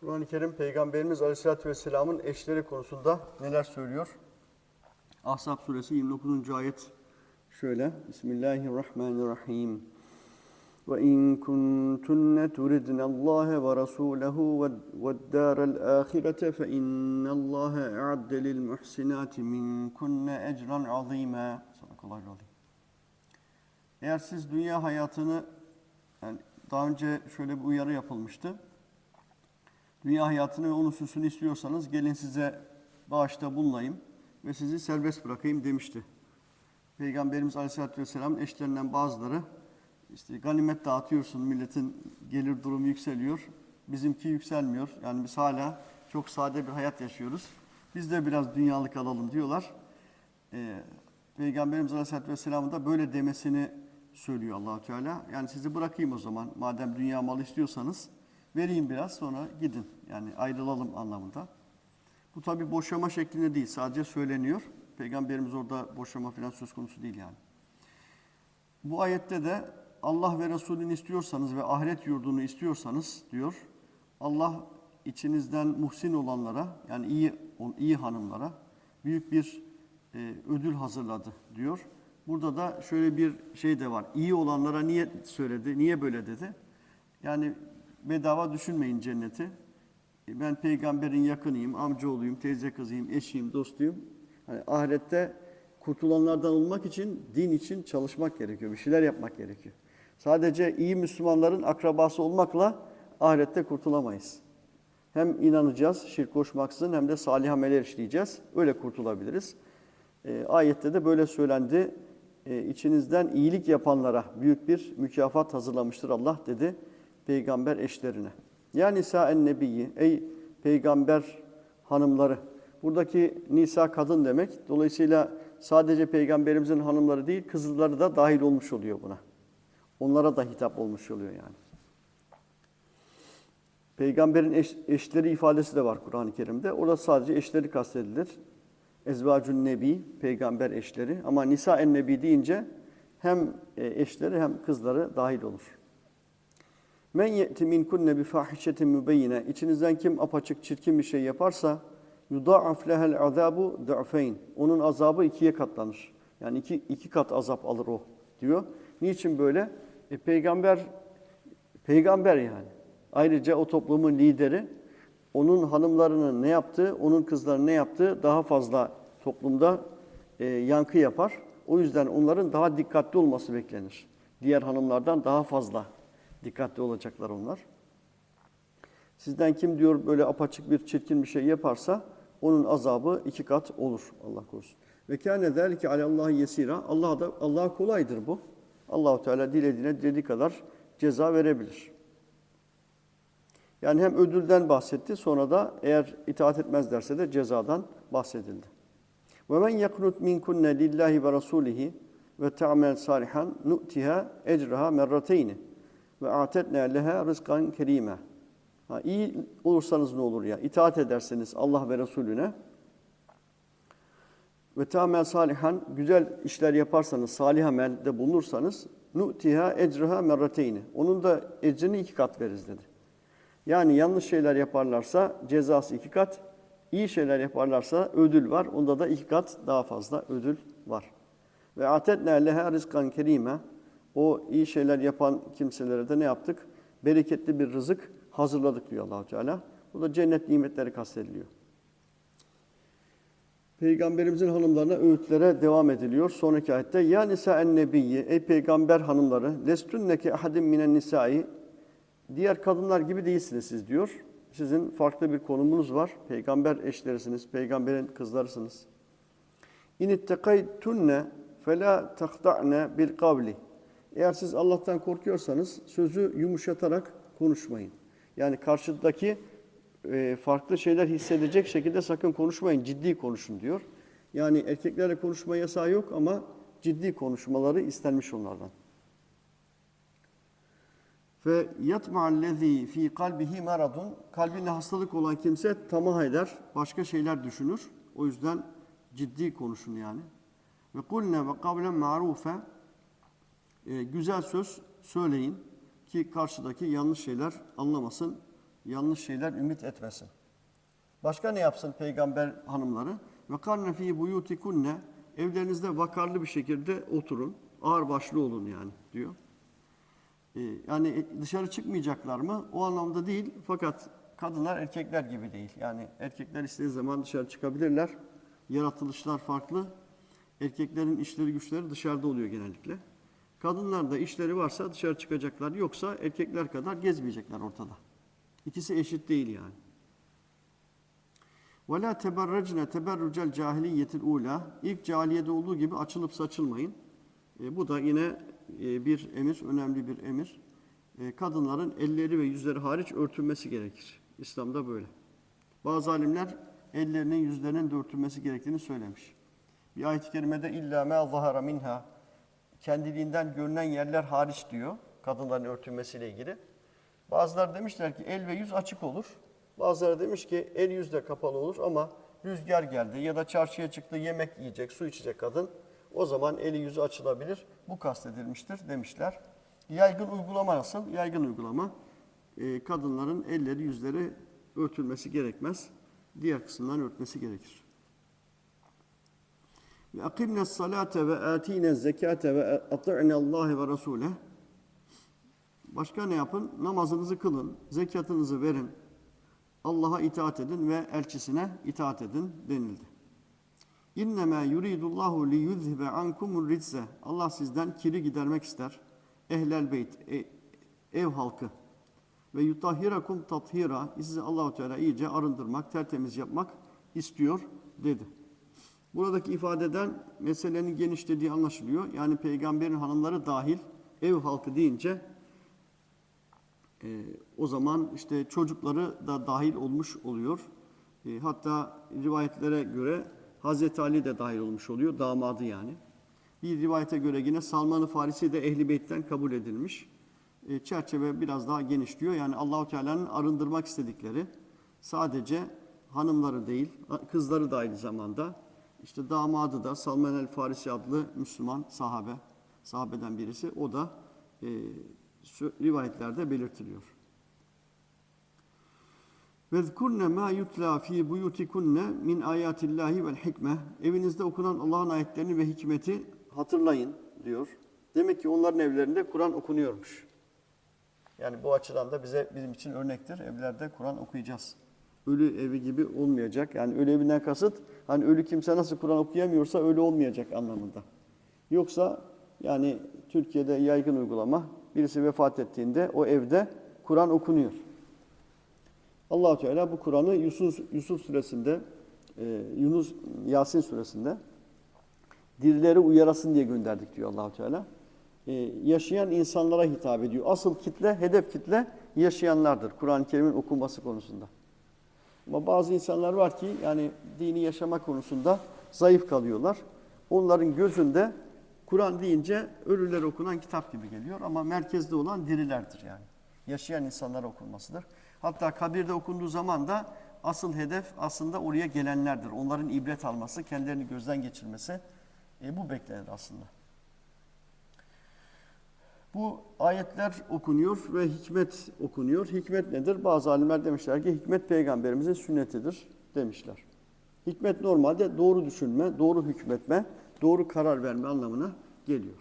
Kur'an-ı Kerim Peygamberimiz Aleyhisselatü Vesselam'ın eşleri konusunda neler söylüyor? Ahzab suresi 29. ayet şöyle. Bismillahirrahmanirrahim. Ve in kuntunne turidne Allah ve Rasulahu ve dârel âhirete fe innallâhe a'adde lil muhsinâti minkunne ecran azîmâ. Sadakallahu azîm. Eğer siz dünya hayatını yani daha önce şöyle bir uyarı yapılmıştı. Dünya hayatını ve onun süsünü istiyorsanız gelin size bağışta bulunayım ve sizi serbest bırakayım demişti. Peygamberimiz Aleyhisselatü Vesselam'ın eşlerinden bazıları işte ganimet dağıtıyorsun milletin gelir durumu yükseliyor. Bizimki yükselmiyor. Yani biz hala çok sade bir hayat yaşıyoruz. Biz de biraz dünyalık alalım diyorlar. Ee, Peygamberimiz Aleyhisselatü Vesselam'ın da böyle demesini söylüyor allah Teala. Yani sizi bırakayım o zaman. Madem dünya malı istiyorsanız vereyim biraz sonra gidin. Yani ayrılalım anlamında. Bu tabi boşama şeklinde değil. Sadece söyleniyor. Peygamberimiz orada boşama falan söz konusu değil yani. Bu ayette de Allah ve Resulünü istiyorsanız ve ahiret yurdunu istiyorsanız diyor. Allah içinizden muhsin olanlara yani iyi iyi hanımlara büyük bir e, ödül hazırladı diyor. Burada da şöyle bir şey de var. İyi olanlara niye söyledi? Niye böyle dedi? Yani bedava düşünmeyin cenneti. E, Ben peygamberin yakınıyım, amcaoğluyum, teyze kızıyım, eşiyim, dostuyum. Hani ahirette kurtulanlardan olmak için, din için çalışmak gerekiyor. Bir şeyler yapmak gerekiyor. Sadece iyi Müslümanların akrabası olmakla ahirette kurtulamayız. Hem inanacağız, şirk koşmaksızın hem de salih ameller işleyeceğiz. Öyle kurtulabiliriz. E, ayette de böyle söylendi. E, içinizden iyilik yapanlara büyük bir mükafat hazırlamıştır Allah dedi peygamber eşlerine. Ya nisa en nebiyyi ey peygamber hanımları. Buradaki nisa kadın demek. Dolayısıyla sadece peygamberimizin hanımları değil kızları da dahil olmuş oluyor buna. Onlara da hitap olmuş oluyor yani. Peygamberin eş, eşleri ifadesi de var Kur'an-ı Kerim'de. Orada sadece eşleri kastedilir. Ezvacun Nebi, peygamber eşleri. Ama Nisa en Nebi deyince hem e, eşleri hem kızları dahil olur. Men ye'ti minkunne bi fahişetin mübeyyine. İçinizden kim apaçık çirkin bir şey yaparsa yudâ'af lehel azabu du'feyn. Onun azabı ikiye katlanır. Yani iki, iki kat azap alır o diyor. Niçin böyle? E, peygamber peygamber yani. Ayrıca o toplumun lideri onun hanımlarının ne yaptığı, onun kızlarının ne yaptığı daha fazla toplumda e, yankı yapar. O yüzden onların daha dikkatli olması beklenir. Diğer hanımlardan daha fazla dikkatli olacaklar onlar. Sizden kim diyor böyle apaçık bir çirkin bir şey yaparsa onun azabı iki kat olur Allah korusun. Ve kâne zâlike alallâhi yesîrâ. Allah da Allah kolaydır bu. Allahu Teala dilediğine dilediği kadar ceza verebilir. Yani hem ödülden bahsetti sonra da eğer itaat etmezlerse de cezadan bahsedildi. Ve men yaknut minkunne lillahi ve rasulihi ve ta'mel salihan nu'tiha ecraha merrateyni ve atetna leha rızkan kerime. Ha, iyi olursanız ne olur ya? İtaat ederseniz Allah ve Resulüne ve ta'mel salihan güzel işler yaparsanız, salih amelde bulunursanız nu'tiha ecraha merrateyni. Onun da ecrini iki kat veririz dedi. Yani yanlış şeyler yaparlarsa cezası iki kat, iyi şeyler yaparlarsa ödül var. Onda da iki kat daha fazla ödül var. Ve atetna leha rizkan kerime. O iyi şeyler yapan kimselere de ne yaptık? Bereketli bir rızık hazırladık diyor Allahu Teala. Bu da cennet nimetleri kastediliyor. Peygamberimizin hanımlarına öğütlere devam ediliyor. Sonraki ayette ya nisa en nebiyyi ey peygamber hanımları lestunneke ahadim minen nisai diğer kadınlar gibi değilsiniz siz diyor. Sizin farklı bir konumunuz var. Peygamber eşlerisiniz, peygamberin kızlarısınız. İn ittekaytunne fela tahta'ne bil kavli. Eğer siz Allah'tan korkuyorsanız sözü yumuşatarak konuşmayın. Yani karşıdaki e, farklı şeyler hissedecek şekilde sakın konuşmayın, ciddi konuşun diyor. Yani erkeklerle konuşma yasağı yok ama ciddi konuşmaları istenmiş onlardan. Ve yatma'allezî fî kalbihi maradun kalbinde hastalık olan kimse tamah eder, başka şeyler düşünür. O yüzden ciddi konuşun yani. Ve kulne ve kavlen ma'rufe e, güzel söz söyleyin ki karşıdaki yanlış şeyler anlamasın, yanlış şeyler ümit etmesin. Başka ne yapsın peygamber hanımları? Ve karne fi buyutikunne evlerinizde vakarlı bir şekilde oturun. Ağır başlı olun yani diyor. Ee, yani dışarı çıkmayacaklar mı? O anlamda değil. Fakat kadınlar erkekler gibi değil. Yani erkekler istediği zaman dışarı çıkabilirler. Yaratılışlar farklı. Erkeklerin işleri güçleri dışarıda oluyor genellikle. Kadınlar da işleri varsa dışarı çıkacaklar. Yoksa erkekler kadar gezmeyecekler ortada. İkisi eşit değil yani. La teberrecne teberrucel cahiliyetil ula. İlk cahiliyede olduğu gibi açılıp saçılmayın. E, bu da yine e, bir emir, önemli bir emir. E, kadınların elleri ve yüzleri hariç örtülmesi gerekir. İslam'da böyle. Bazı alimler ellerinin, yüzlerinin de örtülmesi gerektiğini söylemiş. Bir ayet-i kerimede illa ma zahara minha kendiliğinden görünen yerler hariç diyor kadınların örtülmesiyle ilgili. Bazıları demişler ki el ve yüz açık olur. Bazıları demiş ki el yüz de kapalı olur ama rüzgar geldi ya da çarşıya çıktı yemek yiyecek, su içecek kadın. O zaman eli yüzü açılabilir. Bu kastedilmiştir demişler. Yaygın uygulama nasıl? Yaygın uygulama e, kadınların elleri yüzleri örtülmesi gerekmez. Diğer kısımdan örtmesi gerekir. Ve akimne salate ve atine zekate ve ati'ne Allah ve Rasule. Başka ne yapın? Namazınızı kılın, zekatınızı verin, Allah'a itaat edin ve elçisine itaat edin denildi. İnnemâ yuridullahu li yuzhibe ankumur ritze. Allah sizden kiri gidermek ister. Ehlel beyt, e- ev halkı. Ve yutahhirakum tathira. Sizi Allahu Teala iyice arındırmak, tertemiz yapmak istiyor dedi. Buradaki ifadeden meselenin genişlediği anlaşılıyor. Yani peygamberin hanımları dahil ev halkı deyince e, o zaman işte çocukları da dahil olmuş oluyor. E, hatta rivayetlere göre Hazreti Ali de dahil olmuş oluyor, damadı yani. Bir rivayete göre yine Salman-ı Farisi de Ehli Beyt'ten kabul edilmiş. E, çerçeve biraz daha genişliyor. Yani Allahu Teala'nın arındırmak istedikleri sadece hanımları değil, kızları da aynı zamanda. İşte damadı da Salman el Farisi adlı Müslüman sahabe, sahabeden birisi. O da e, rivayetlerde belirtiliyor. Vezkurne ma yutla fi buyutikunne min ayatillahi vel hikme. Evinizde okunan Allah'ın ayetlerini ve hikmeti hatırlayın diyor. Demek ki onların evlerinde Kur'an okunuyormuş. Yani bu açıdan da bize bizim için örnektir. Evlerde Kur'an okuyacağız. Ölü evi gibi olmayacak. Yani ölü evinden kasıt hani ölü kimse nasıl Kur'an okuyamıyorsa öyle olmayacak anlamında. Yoksa yani Türkiye'de yaygın uygulama birisi vefat ettiğinde o evde Kur'an okunuyor. allah Teala bu Kur'an'ı Yusuf, Yusuf suresinde, e, Yunus Yasin suresinde dirileri uyarasın diye gönderdik diyor allah Teala. E, yaşayan insanlara hitap ediyor. Asıl kitle, hedef kitle yaşayanlardır Kur'an-ı Kerim'in okunması konusunda. Ama bazı insanlar var ki yani dini yaşama konusunda zayıf kalıyorlar. Onların gözünde Kur'an deyince ölüler okunan kitap gibi geliyor ama merkezde olan dirilerdir yani. Yaşayan insanlar okunmasıdır. Hatta kabirde okunduğu zaman da asıl hedef aslında oraya gelenlerdir. Onların ibret alması, kendilerini gözden geçirmesi e, bu beklenir aslında. Bu ayetler okunuyor ve hikmet okunuyor. Hikmet nedir? Bazı alimler demişler ki hikmet peygamberimizin sünnetidir demişler. Hikmet normalde doğru düşünme, doğru hükmetme, doğru karar verme anlamına geliyor.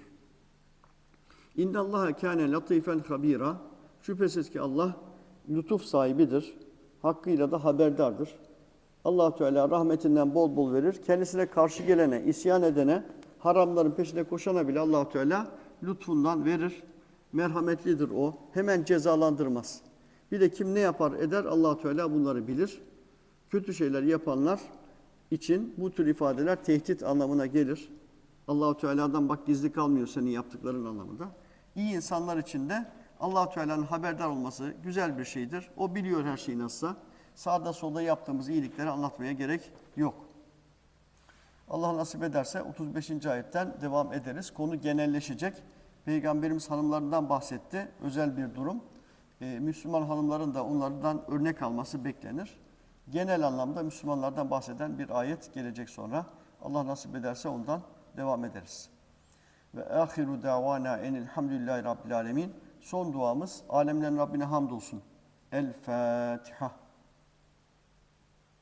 İnne Allah kâne latifen habira. Şüphesiz ki Allah lütuf sahibidir. Hakkıyla da haberdardır. allah Teala rahmetinden bol bol verir. Kendisine karşı gelene, isyan edene, haramların peşine koşana bile allah Teala lütfundan verir. Merhametlidir o. Hemen cezalandırmaz. Bir de kim ne yapar eder allah Teala bunları bilir. Kötü şeyler yapanlar için bu tür ifadeler tehdit anlamına gelir. Allahu Teala'dan bak gizli kalmıyor senin yaptıkların anlamında. İyi insanlar için de Allahu Teala'nın haberdar olması güzel bir şeydir. O biliyor her şeyi nasılsa. Sağda solda yaptığımız iyilikleri anlatmaya gerek yok. Allah nasip ederse 35. ayetten devam ederiz. Konu genelleşecek. Peygamberimiz hanımlarından bahsetti. Özel bir durum. Ee, Müslüman hanımların da onlardan örnek alması beklenir. Genel anlamda Müslümanlardan bahseden bir ayet gelecek sonra. Allah nasip ederse ondan devam ederiz. Ve ahiru davana enilhamdülillahi rabbil alemin. Son duamız alemlerin Rabbine hamdolsun El Fatiha.